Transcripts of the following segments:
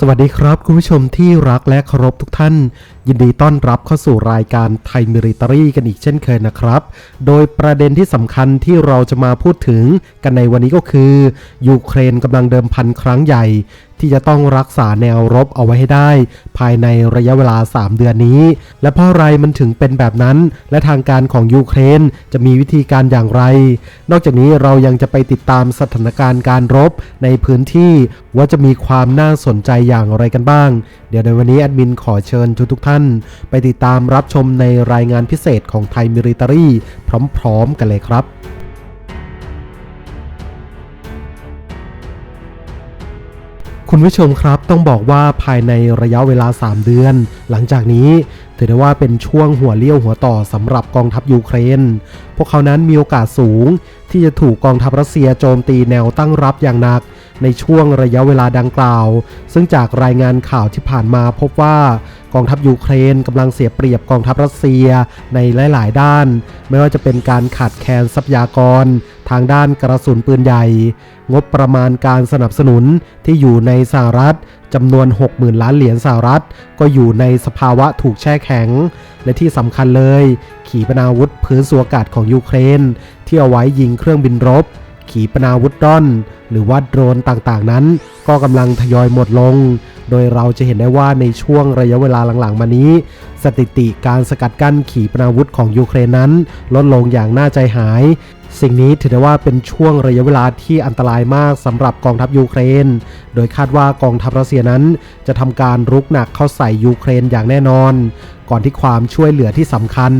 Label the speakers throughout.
Speaker 1: สวัสดีครับ คุณผู้ชมที่รักและเคารพทุกท่าน ยินดีต้อนรับเข้าสู่รายการไทยมิริตรีกันอีกเช่นเคยนะครับ โดยประเด็นที่สำคัญที่เราจะมาพูดถึงกันในวันนี้ก็คือ ยูเครนกำลังเดิมพันครั้งใหญ่ ที่จะต้องรักษาแนวรบเอาไว้ให้ได้ ภายในระยะเวลา 3 เดือนนี้ และเพราะอะไรมันถึงเป็นแบบนั้น และทางการของยูเครนจะมีวิธีการอย่างไร นอกจากนี้เรายังจะไปติดตามสถานการณ์การรบในพื้นที่ว่าจะมีความน่าสนใจอย่างไรกันบ้าง เดี๋ยวในวันนี้แอดมินขอเชิญทุกทุกท่าน ไปติดตามรับชมในรายงานพิเศษของไทยมิริตารีพร้อมๆกันเลยครับ คุณผู้ชมครับต้องบอกว่าภายในระยะเวลา 3 เดือน หลังจากนี้ถือได้ว่าเป็นช่วงหัวเลี้ยวหัวต่อสำหรับกองทัพยูเครน พวกเขานั้นมีโอกาสสูง ที่จะถูกกองทัพรัสเซียโจมตีแนวตั้งรับอย่างหนัก ในช่วงระยะเวลาดังกล่าว ซึ่งจากรายงานข่าวที่ผ่านมาพบว่ากองทัพยูเครนกำลังเสียเปรียบกองทัพรัสเซียในหลาย ๆ ด้าน ไม่ว่าจะเป็นการขาดแคลนทรัพยากร ทางด้านกระสุนปืนใหญ่ งบประมาณการสนับสนุนที่อยู่ในสหรัฐจำนวน 60,000 ล้านเหรียญสหรัฐ ก็อยู่ในสภาวะถูกแช่แข็ง และที่สำคัญเลย ขีปนาวุธพื้นสูอากาศของยูเครน ที่เอาไว้ยิงเครื่องบินรบ ขีปนาวุธร่อน หรือว่าโดรนต่างๆ นั้น ก็กำลังทยอยหมดลง โดยเราจะเห็นได้ว่าในช่วงระยะเวลาหลังๆ มานี้ สถิติการสกัดกั้นขีปนาวุธของยูเครนนั้น ลดลงอย่างน่าใจหาย สิ่งนี้ถือได้ว่าเป็นช่วงระยะเวลาที่อันตรายมากสำหรับกองทัพยูเครน โดยคาดว่ากองทัพรัสเซียนั้น จะทำการรุกหนักเข้าใส่ยูเครนอย่างแน่นอน ก่อนที่ความช่วยเหลือที่สำคัญ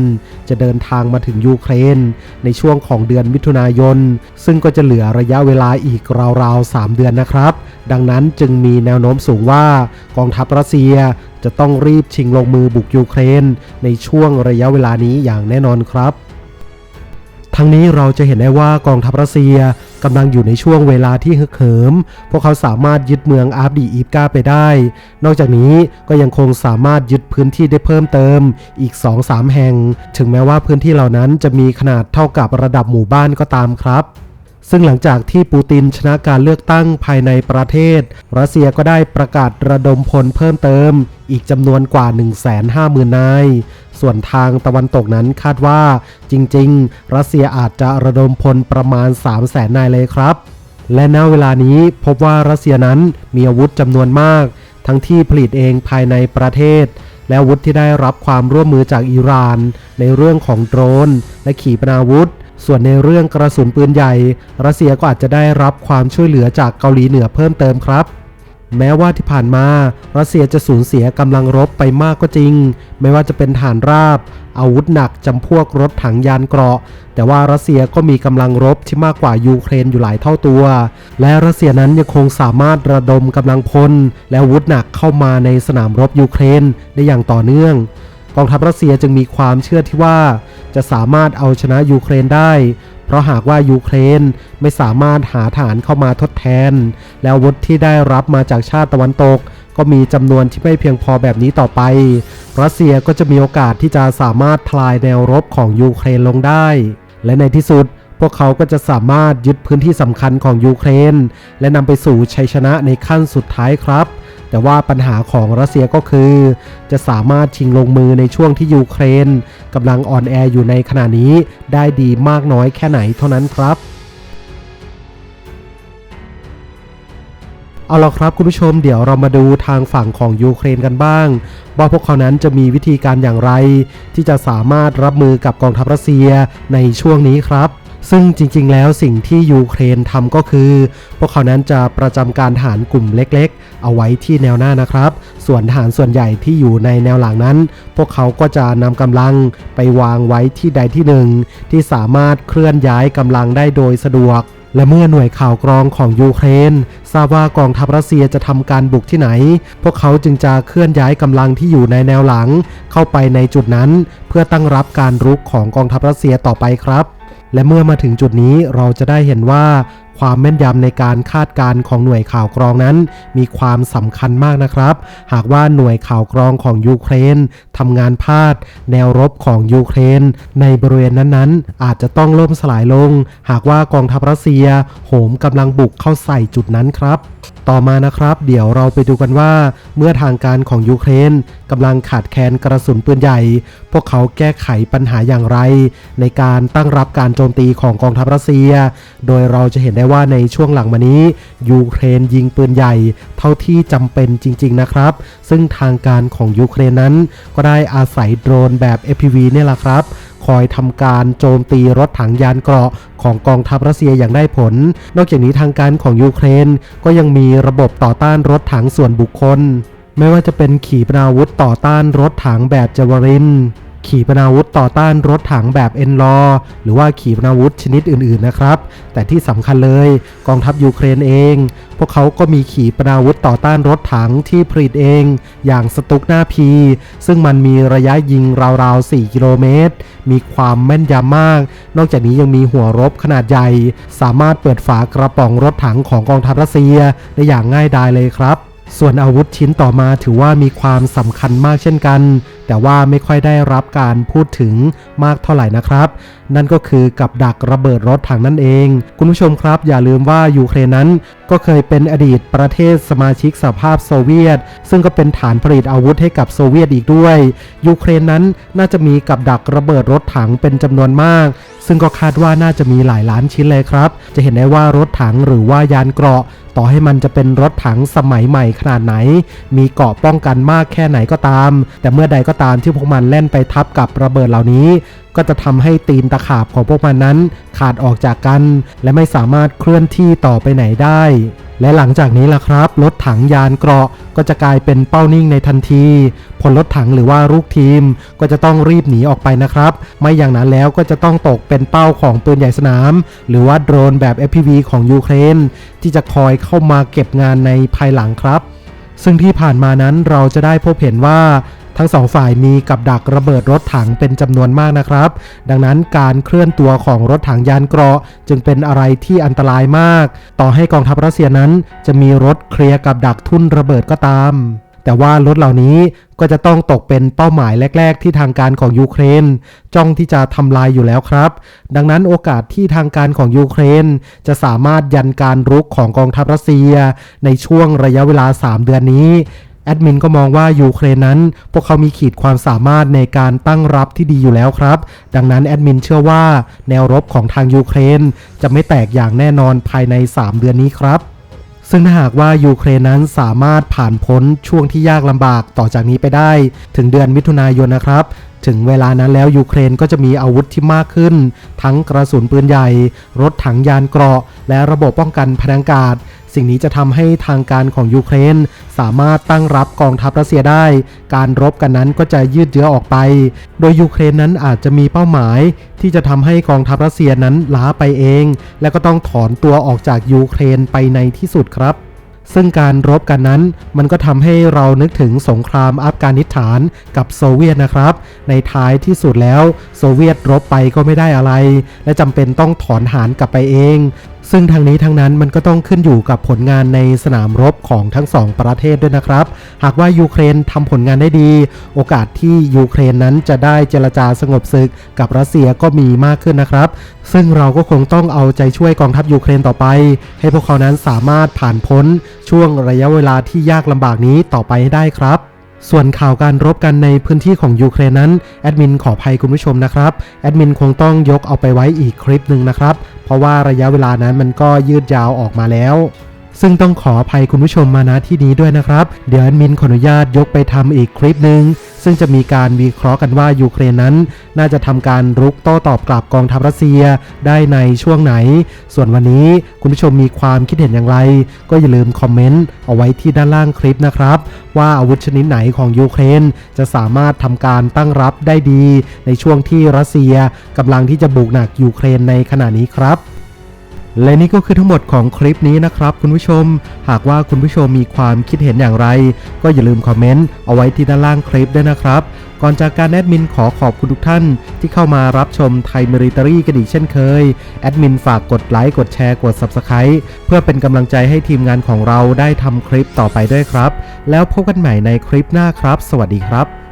Speaker 1: จะเดินทางมาถึงยูเครน ในช่วงของเดือนมิถุนายน ซึ่งก็จะเหลือระยะเวลาอีกราวๆ 3 เดือนนะครับ ดังนั้นจึงมีแนวโน้มสูงว่ากองทัพรัสเซียจะต้องรีบชิงลงมือบุกยูเครน ในช่วงระยะเวลานี้อย่างแน่นอนครับ ทั้งนี้เราจะเห็นได้ว่ากองทัพรัสเซียกำลังอยู่ในช่วงเวลาที่ฮึกเหิม พวกเขาสามารถยึดเมืองอาร์บดีอีฟกาไปได้ นอกจากนี้ก็ยังคงสามารถยึดพื้นที่ได้เพิ่มเติมอีก 2-3 แห่ง ถึงแม้ว่าพื้นที่เหล่านั้นจะมีขนาดเท่ากับระดับหมู่บ้านก็ตามครับซึ่งหลังจากที่ปูตินชนะการเลือกตั้งภายในประเทศ รัสเซียก็ได้ประกาศระดมพลเพิ่มเติม อีกจำนวนกว่า 150,000 นาย ส่วนทางตะวันตกนั้นคาดว่าจริง ๆ รัสเซียอาจจะระดมพลประมาณ 300,000นายเลยครับ และณเวลานี้พบว่ารัสเซียนั้นมีอาวุธจำนวนมาก ทั้งที่ผลิตเองภายในประเทศ และวุธที่ได้รับความร่วมมือจากอิหร่าน ในเรื่องของโดรน และขีปนาวุธส่วนในเรื่องกระสุนปืนใหญ่ รัสเซียก็อาจจะได้รับความช่วยเหลือจากเกาหลีเหนือเพิ่มเติมครับ แม้ว่าที่ผ่านมารัสเซียจะสูญเสียกำลังรบไปมากก็จริง ไม่ว่าจะเป็นฐานราบ อาวุธหนักจำพวกรถถังยานเกราะ แต่ว่ารัสเซียก็มีกำลังรบที่มากกว่ายูเครนอยู่หลายเท่าตัว และรัสเซียนั้นยังคงสามารถระดมกำลังพล และอาวุธหนักเข้ามาในสนามรบยูเครนได้อย่างต่อเนื่องกองทัพรัสเซียจึงมีความเชื่อที่ว่า จะสามารถเอาชนะยูเครนได้ เพราะหากว่ายูเครนไม่สามารถหาฐานเข้ามาทดแทน แล้ววุธที่ได้รับมาจากชาติตะวันตก ก็มีจำนวนที่ไม่เพียงพอแบบนี้ต่อไป รัสเซียก็จะมีโอกาสที่จะสามารถทลายแนวรบของยูเครนลงได้ และในที่สุดพวกเขาก็จะสามารถยึดพื้นที่สำคัญของยูเครน และนำไปสู่ชัยชนะในขั้นสุดท้ายครับ แต่ว่าปัญหาของรัสเซียก็คือ จะสามารถชิงลงมือในช่วงที่ยูเครนกำลังอ่อนแออยู่ในขณะนี้ได้ดีมากน้อยแค่ไหนเท่านั้นครับเอาละครับคุณผู้ชมเดี๋ยวเรามาดูทางฝั่งของยูเครนกันบ้าง ว่าพวกเขานั้นจะมีวิธีการอย่างไร ที่จะสามารถรับมือกับกองทัพรัสเซียในช่วงนี้ครับ ซึ่งจริงๆ แล้วสิ่งที่ยูเครนทำก็คือ พวกเขานั้นจะประจำการทหารกลุ่มเล็กๆ เอาไว้ที่แนวหน้านะครับ ส่วนทหารส่วนใหญ่ที่อยู่ในแนวหลังนั้น พวกเขาก็จะนำกำลังไปวางไว้ที่ใดที่หนึ่ง ที่สามารถเคลื่อนย้ายกำลังได้โดยสะดวกและเมื่อหน่วยข่าวกรองของยูเครนทราบว่ากองทัพรัสเซียจะทำการบุกที่ไหน พวกเขาจึงจะเคลื่อนย้ายกำลังที่อยู่ในแนวหลัง เข้าไปในจุดนั้น เพื่อตั้งรับการรุกของกองทัพรัสเซียต่อไปครับ และเมื่อมาถึงจุดนี้เราจะได้เห็นว่าความแม่นยำในการคาดการณ์ของหน่วยข่าวกรองนั้น มีความสำคัญมากนะครับ หากว่าหน่วยข่าวกรองของยูเครนทำงานพลาด แนวรบของยูเครน ในบริเวณนั้นๆ อาจจะต้องล่มสลายลง หากว่ากองทัพรัสเซีย โหมกำลังบุกเข้าใส่จุดนั้นครับ ต่อมานะครับ เดี๋ยวเราไปดูกันว่า เมื่อทางการของยูเครนกำลังขาดแคลนกระสุนปืนใหญ่ พวกเขาแก้ไขปัญหาอย่างไร ในการตั้งรับการโจมตีของกองทัพรัสเซีย โดยเราจะเห็นได้ว่าในช่วงหลังมานี้ ยูเครนยิงปืนใหญ่ เท่าที่จำเป็นจริง ๆนะครับ ซึ่งทางการของยูเครนนั้น ก็ได้อาศัยโดรนแบบ FPV เนี่ยแหละครับ คอยทำการโจมตีรถถังยานเกราะของกองทัพรัสเซียอย่างได้ผล นอกจากนี้ทางการของยูเครน ก็ยังมีระบบต่อต้านรถถังส่วนบุคคล ไม่ว่าจะเป็นขีปนาวุธต่อต้านรถถังแบบจวาริน ขีปนาวุธต่อต้านรถถังแบบเอ็นลอหรือว่าขีปนาวุธชนิดอื่นๆนะครับ แต่ที่สำคัญเลยกองทัพยูเครนเอง พวกเขาก็มีขีปนาวุธต่อต้านรถถังที่ผลิตเอง อย่างสตุกหน้าพี ซึ่งมันมีระยะยิงราวๆ 4 กิโลเมตร มีความแม่นยำมาก นอกจากนี้ยังมีหัวรบขนาดใหญ่ สามารถเปิดฝากระป๋องรถถังของกองทัพรัสเซียได้อย่างง่ายดายเลยครับส่วนอาวุธชิ้นต่อมาถือว่ามีความสำคัญมากเช่นกัน แต่ว่าไม่ค่อยได้รับการพูดถึงมากเท่าไหร่นะครับ นั่นก็คือกับดักระเบิดรถถังนั่นเอง คุณผู้ชมครับอย่าลืมว่ายูเครนนั้นก็เคยเป็นอดีตประเทศสมาชิกสหภาพโซเวียต ซึ่งก็เป็นฐานผลิตอาวุธให้กับโซเวียตอีกด้วย ยูเครนนั้นน่าจะมีกับดักระเบิดรถถังเป็นจำนวนมาก ซึ่งก็คาดว่าน่าจะมีหลายล้านชิ้นเลยครับ จะเห็นได้ว่ารถถังหรือว่ายานเกราะ ต่อให้มันจะเป็นรถถังสมัยใหม่ขนาดไหน มีเกราะป้องกันมากแค่ไหนก็ตาม แต่เมื่อใดก็ตามที่พวกมันแล่นไปทับกับระเบิดเหล่านี้ ก็จะทำให้ตีนตะขาบของพวกมันนั้น ขาดออกจากกัน และไม่สามารถเคลื่อนที่ต่อไปไหนได้ และหลังจากนี้ล่ะครับ รถถังยานเกราะก็จะกลายเป็นเป้านิ่งในทันทีพลรถถังหรือว่าลูกทีมก็จะต้องรีบหนีออกไปนะครับ ไม่อย่างนั้นแล้วก็จะต้องตกเป็นเป้าของปืนใหญ่สนาม หรือว่าโดรนแบบ FPV ของยูเครน ที่จะคอยเข้ามาเก็บงานในภายหลังครับ ซึ่งที่ผ่านมานั้นเราจะได้พบเห็นว่าทั้งสองฝ่ายมีกับดักระเบิดรถถังเป็นจำนวนมากนะครับ ดังนั้นการเคลื่อนตัวของรถถังยานเกราะ จึงเป็นอะไรที่อันตรายมาก ต่อให้กองทัพรัสเซียนั้นจะมีรถเคลียร์กับดักทุ่นระเบิดก็ตาม แต่ว่ารถเหล่านี้ก็จะต้องตกเป็นเป้าหมายแรก ๆ ที่ทางการของยูเครน จ้องที่จะทำลายอยู่แล้วครับ ดังนั้นโอกาสที่ทางการของยูเครน จะสามารถยันการรุกของกองทัพรัสเซีย ในช่วงระยะเวลา 3 เดือนนี้แอดมินก็มองว่ายูเครนนั้น พวกเขามีขีดความสามารถในการตั้งรับที่ดีอยู่แล้วครับ ดังนั้นแอดมินเชื่อว่าแนวรบของทางยูเครน จะไม่แตกอย่างแน่นอนภายใน 3 เดือนนี้ครับ ซึ่งถ้าหากว่ายูเครนนั้นสามารถผ่านพ้นช่วงที่ยากลำบากต่อจากนี้ไปได้ ถึงเดือนมิถุนายนนะครับ ถึงเวลานั้นแล้วยูเครนก็จะมีอาวุธที่มากขึ้น ทั้งกระสุนปืนใหญ่ รถถังยานเกราะ และระบบป้องกันพนังกาศ สิ่งนี้จะทำให้ทางการของยูเครน สามารถตั้งรับกองทัพรัสเซียได้ การรบกันนั้นก็จะยืดเยื้อออกไป โดยยูเครนนั้นอาจจะมีเป้าหมาย ที่จะทำให้กองทัพรัสเซียนั้นล้าไปเอง และก็ต้องถอนตัวออกจากยูเครนไปในที่สุดครับซึ่งการรบกันนั้นมันก็ทำให้เรานึกถึงสงครามอัฟกานิสถานกับโซเวียตนะครับ ในท้ายที่สุดแล้วโซเวียตรบไปก็ไม่ได้อะไร และจำเป็นต้องถอนหารกลับไปเอง ซึ่งทางนี้ทั้งนั้นมันก็ต้องขึ้นอยู่กับผลงานในสนามรบของทั้งสองประเทศด้วยนะครับ หากว่ายูเครนทำผลงานได้ดี โอกาสที่ยูเครนนั้นจะได้เจรจาสงบศึกกับรัสเซียก็มีมากขึ้นนะครับ ซึ่งเราก็คงต้องเอาใจช่วยกองทัพยูเครนต่อไป ให้พวกเขานั้นสามารถผ่านพ้นช่วงระยะเวลาที่ยากลำบากนี้ต่อไปให้ได้ครับ ส่วนข่าวการรบกันในพื้นที่ของยูเครนนั้นแอดมินขออภัยคุณผู้ชมนะครับแอดมินคงต้องยกเอาไปไว้อีกคลิปหนึ่งนะครับ เพราะว่าระยะเวลานั้นมันก็ยืดยาวออกมาแล้ว ซึ่งต้องขออภัยคุณผู้ชมมาณที่นี้ด้วยนะครับ เดี๋ยวแอดมินขออนุญาตยกไปทำอีกคลิปหนึ่งซึ่งจะมีการวิเคราะห์กันว่ายูเครนนั้น น่าจะทำการรุกโต้ตอบกลับกองทัพรัสเซียได้ในช่วงไหน ส่วนวันนี้คุณผู้ชมมีความคิดเห็นอย่างไร ก็อย่าลืมคอมเมนต์เอาไว้ที่ด้านล่างคลิปนะครับ ว่าอาวุธชนิดไหนของยูเครน จะสามารถทำการตั้งรับได้ดี ในช่วงที่รัสเซียกำลังที่จะบุกหนักยูเครนในขณะนี้ครับ และนี่ก็คือทั้งหมดของคลิปนี้นะครับคุณผู้ชม หากว่าคุณผู้ชมมีความคิดเห็นอย่างไร ก็อย่าลืมคอมเมนต์เอาไว้ที่ด้านล่างคลิปด้วยนะครับ ก่อนจากการแอดมินขอขอบคุณทุกท่าน ที่เข้ามารับชมไทยมิริตรี่กันอีกเช่นเคย แอดมินฝากกดไลค์กดแชร์กด Subscribe เพื่อเป็นกำลังใจให้ทีมงานของเราได้ทำคลิปต่อไปด้วยครับ แล้วพบกันใหม่ในคลิปหน้าครับ สวัสดีครับ